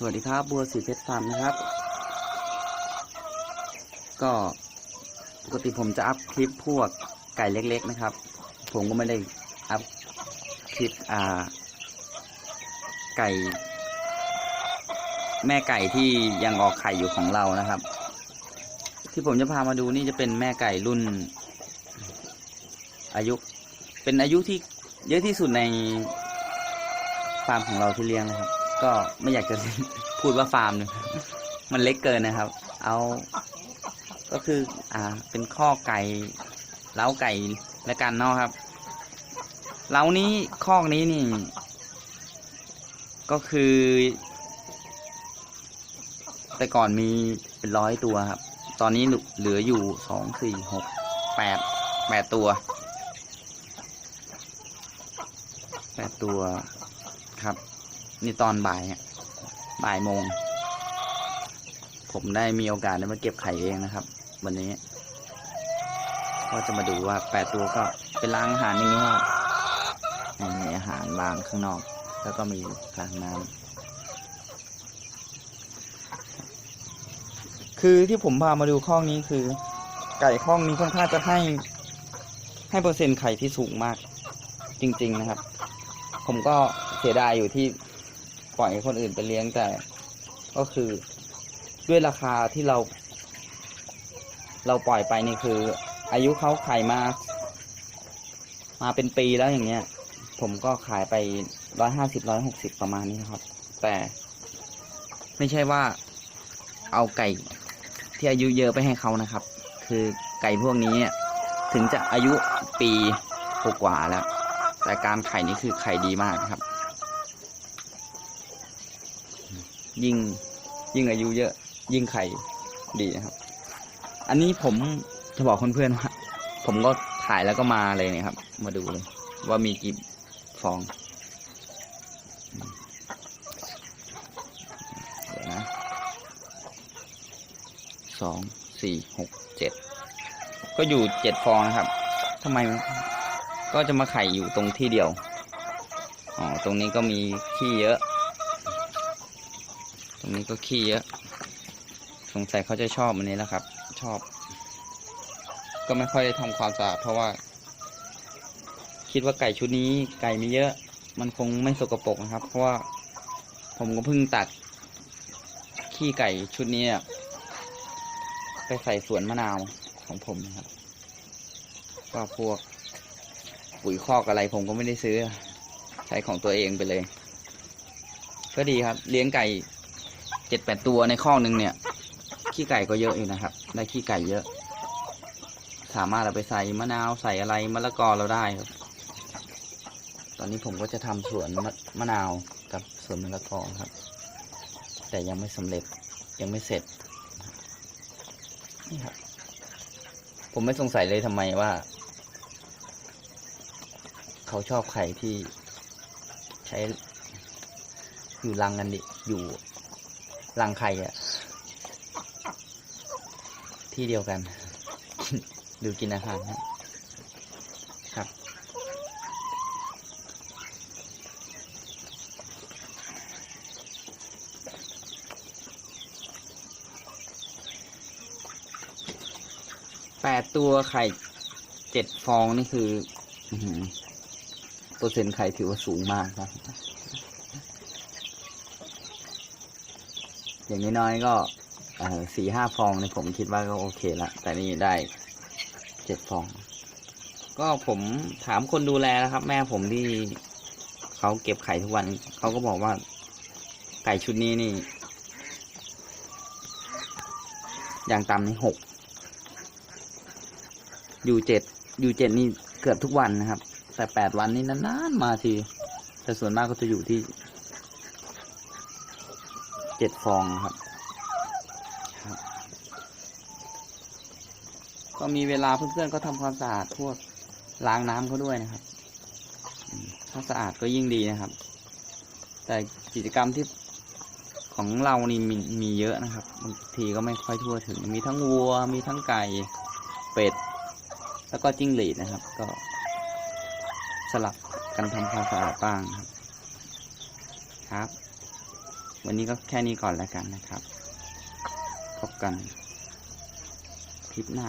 สวัสดีครับ บัวสีเพชรฟาร์มนะครับ ก็ปกติผมจะอัพคลิปพวกไก่เล็ก ๆ นะครับ ผมก็ไม่ได้อัพคลิปอ่า ไก่ แม่ไก่ที่ยังออกไข่อยู่ของเรานะครับ ที่ผมจะพามาดูนี่จะเป็นแม่ไก่รุ่น อายุ เป็นอายุที่เยอะที่สุดในฟาร์มของเราที่เลี้ยงนะครับ ก็ไม่อยากจะพูดว่าฟาร์มเลยมันเล็กเกินนะครับ เอา ก็คือ อ่า เป็นข้อไก่เล้าไก่และกันเนาะครับเล้านี้คอกนี้นี่ ก็คือ แต่ก่อนมีเป็นร้อยตัวครับ ตอนนี้เหลืออยู่สองสี่หกแปดแปดตัวแปดตัวครับ นี่ตอนบ่ายอะบ่ายโมง ผมได้มีโอกาสได้มาเก็บไข่เองนะครับ วันนี้ ก็จะมาดูว่าแปดตัวก็เป็นล้างอาหารอย่างนี้ครับมีอาหารวางข้างนอก แล้วก็มีกลางน้ำคือที่ผมพามาดูข้องนี้คือ ไก่ข้องนี้ค่อนข้างจะให้ ให้เปอร์เซ็นต์ไข่ที่สูงมาก จริง ๆนะครับ ผมก็เสียดายอยู่ที่ ปล่อยให้คนอื่นไปเลี้ยงแต่ ก็คือด้วยราคาที่เรา เราปล่อยไปนี่คือ อายุเขาขายมา มาเป็นปีแล้วอย่างเงี้ย ผมก็ขายไปร้อยห้าสิบร้อยหกสิบประมาณนี้ครับ แต่ไม่ใช่ว่าเอาไก่ที่อายุเยอะไปให้เขานะครับ คือไก่พวกนี้ถึงจะอายุปีกว่าแล้ว แต่การไข่นี่คือไข่ดีมากครับ ยิ่งยิ่งอายุเยอะ ยิ่งไข่ดีนะครับ อันนี้ผมจะบอกเพื่อนๆว่าผมก็ถ่ายแล้วก็มาเลยนะครับ มาดูเลย ว่ามีกี่ฟองเดี๋ยวนะสองสี่หกเจ็ดก็อยู่เจ็ดฟองนะครับทำไมก็จะมาไข่อยู่ตรงที่เดียวอ๋อตรงนี้ก็มีขี้เยอะ รงนี้ก็ขี้เยอะ สงสัยเขาจะชอบอันนี้แหละครับ ชอบ ก็ไม่ค่อยได้ทำความสะอาดเพราะว่า คิดว่าไก่ชุดนี้ไก่ไม่เยอะ มันคงไม่สกปรกนะครับ เพราะว่าผมก็เพิ่งตักขี้ไก่ชุดนี้ไปใส่สวนมะนาวของผมนะครับก็พวกปุ๋ยคอกอะไรผมก็ไม่ได้ซื้อ ใช้ของตัวเองไปเลย ก็ดีครับ เลี้ยงไก่ เจ็ดแปดตัวในคอกหนึ่งเนี่ย ขี้ไก่ก็เยอะอยู่นะครับ ได้ขี้ไก่เยอะ สามารถเอาไปใส่มะนาวใส่อะไรมะละกอเราได้ครับ ตอนนี้ผมก็จะทำสวนมะมะนาวกับสวนมะละกอครับ แต่ยังไม่สำเร็จยังไม่เสร็จนี่ครับผมไม่สงสัยเลยทำไมว่า เขาชอบไข่ที่ใช้อยู่รังกันดิอยู่ รังไข่อะที่เดียวกัน ดูกินอาหารนะครับ แปดตัวไข่เจ็ดฟองนี่คืออือหือเปอร์เซ็นต์ไข่ถือว่าสูงมากครับ อย่างน้อยๆก็สี่ห้าฟองเนี่ยผมคิดว่าก็โอเคละแต่นี่ได้เจ็ดฟอง ก็ผมถามคนดูแลนะครับ แม่ผมที่เขาเก็บไข่ทุกวันเขาก็บอกว่าไก่ชุดนี้นี่ อย่างต่ำนี่หกอยู่เจ็ดอยู่เจ็ดนี่เกือบทุกวันนะครับ แต่แปดวันนี่นานๆมาทีแต่ส่วนมากก็จะอยู่ที่ เจ็ดฟองครับ ก็มีเวลาเพื่อนๆก็ทำความสะอาดพวกล้างน้ำเขาด้วยนะครับ ถ้าสะอาดก็ยิ่งดีนะครับ แต่กิจกรรมที่ของเรานี่มีมีเยอะนะครับบางทีก็ไม่ค่อยทั่วถึง มีทั้งวัว มีทั้งไก่ เป็ด แล้วก็จิ้งหรีดนะครับ ก็ สลับกันทำความสะอาดบ้างครับครับ วันนี้ก็แค่นี้ก่อนแล้วกันนะครับ พบกันคลิปหน้า